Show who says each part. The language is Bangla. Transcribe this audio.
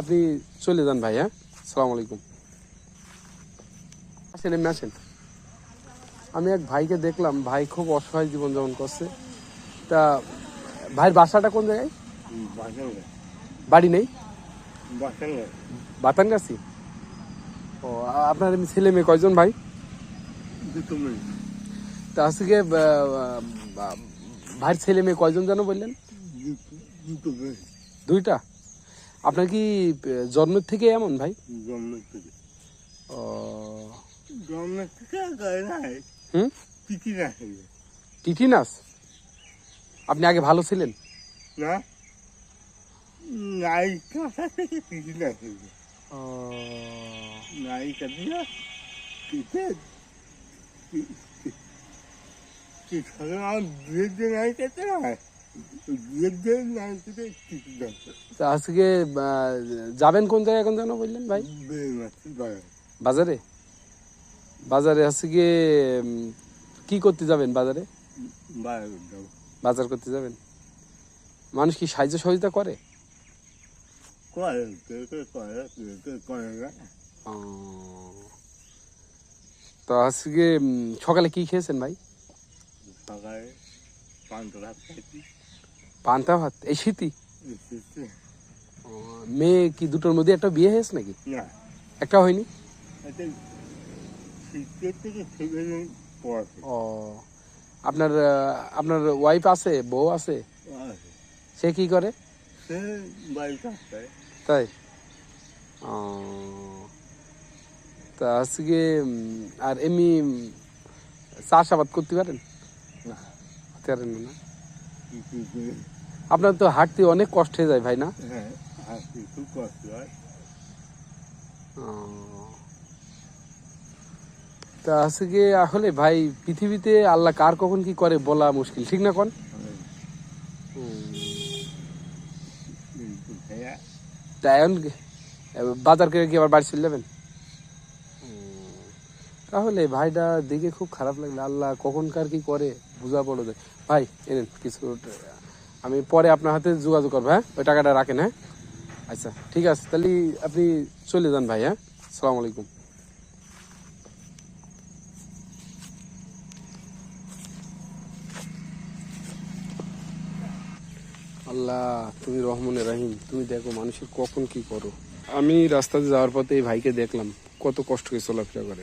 Speaker 1: আপনি চলে যান ভাই হ্যাঁ? সালাম আলাইকুম। আসেন এমনি আসেন। আমি এক ভাইকে দেখলাম ভাই খুব অসহায় জীবনযাপন করছে। তা ভাইয়ের বাসাটা কোন জায়গায়? বাড়ি নেই? বাতানগাছি? ও আপনার ছেলে মেয়ে কয়জন ভাই? তা আজকে ভাইয়ের ছেলে মেয়ে কয়জন যেন বললেন? দুইটা? আপনার কি জন্মের থেকে এমন ভাই
Speaker 2: জন্মের থেকে
Speaker 1: ও
Speaker 2: জন্মের থেকে গায়ে নাই
Speaker 1: হুম
Speaker 2: কিছু না
Speaker 1: টিটিনাস আপনি আগে ভালো ছিলেন
Speaker 2: না নাই কাঁথা থেকে
Speaker 1: ও,
Speaker 2: নাই কাটিয়া কিসে কি খাবে আমার দুয়ের দিন নাই কেটে
Speaker 1: আজকে যাবেন কোন জায়গায় এখন যেন বললেন ভাই? বাজারে। বাজারে? আজকে কি করতে যাবেন বাজারে? বাজার করতে যাবেন? মানুষ কি সাহায্য সহযোগিতা করে? তো আজকে সকালে কি খেয়েছেন ভাই?
Speaker 2: সকালে পান্তা ভাত
Speaker 1: এই শীতি মেয়ে কি দুটোর মধ্যে একটা বিয়ে হয়েছে নাকি?
Speaker 2: না।
Speaker 1: একটা হয়নি? ও আপনার আপনার ওয়াইফ আছে বউ আছে? সে কি করে? তাই? ও, তা আজকে আর এমনি চাষাবাদ করতে পারেন?
Speaker 2: না।
Speaker 1: পারেন না। আপনার তো হাঁটতে অনেক কষ্ট হয়ে যায় ভাই না?
Speaker 2: হ্যাঁ হাসি খুব কষ্ট হয়।
Speaker 1: তা আজকে আসলে ভাই পৃথিবীতে আল্লাহ কার কখন কি করে বলা মুশকিল ঠিক না কোন? তা এখন বাজার করে কি আবার বাড়ি চলে যাবেন? তাহলে ভাইটা দেখে খুব খারাপ লাগল আল্লাহ কখনকার কি করে? বোঝা পড়ো যায় ভাই এনেন কিছু, আমি পরে আপনার হাতে যোগাযোগ করব হ্যাঁ? ওই টাকাটা রাখেন হ্যাঁ? আচ্ছা ঠিক আছে, তাহলে আপনি চলে যান ভাই হ্যাঁ? সালাম আলাইকুম। আল্লাহ, তুমি রহমানে রাহিম, তুমি দেখো মানুষের কখন কি করো। আমি রাস্তাতে যাওয়ার পথে এই ভাইকে দেখলাম, কত কষ্ট করে চলাফেরা করে।